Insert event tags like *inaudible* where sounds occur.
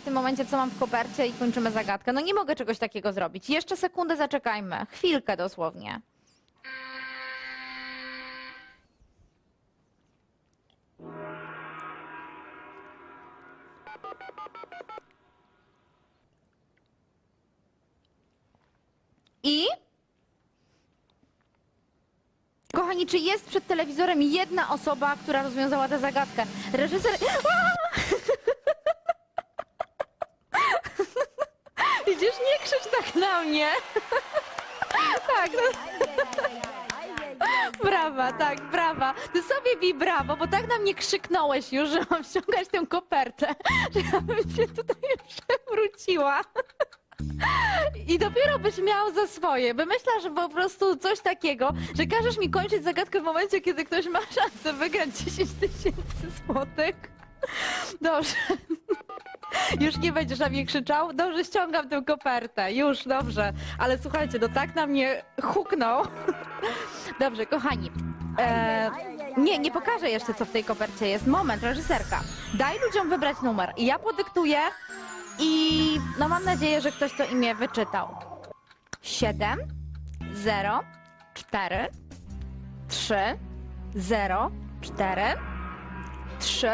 w tym momencie, co mam w kopercie i kończymy zagadkę. No nie mogę czegoś takiego zrobić. Jeszcze sekundę zaczekajmy. Chwilkę dosłownie. I? Kochani, czy jest przed telewizorem jedna osoba, która rozwiązała tę zagadkę? Reżyser... *gasps* Widzisz, nie krzycz tak na mnie. *laughs* tak, no. *laughs* Brawa, tak, brawa. Ty sobie bij brawo, bo tak na mnie krzyknąłeś już, że mam ściągać tę kopertę, *laughs* że ja bym się tutaj przewróciła. I dopiero byś miał za swoje. Wymyślasz po prostu coś takiego, że każesz mi kończyć zagadkę w momencie, kiedy ktoś ma szansę wygrać 10 tysięcy złotych. Dobrze. Już nie będziesz na mnie krzyczał? Dobrze, ściągam tę kopertę. Już, dobrze. Ale słuchajcie, no tak na mnie huknął. *laughs* Dobrze, kochani. E, nie, nie pokażę jeszcze, co w tej kopercie jest. Moment, reżyserka. Daj ludziom wybrać numer. I ja podyktuję i no mam nadzieję, że ktoś to imię wyczytał. 7, 0, 4, 3, 0, 4, 3,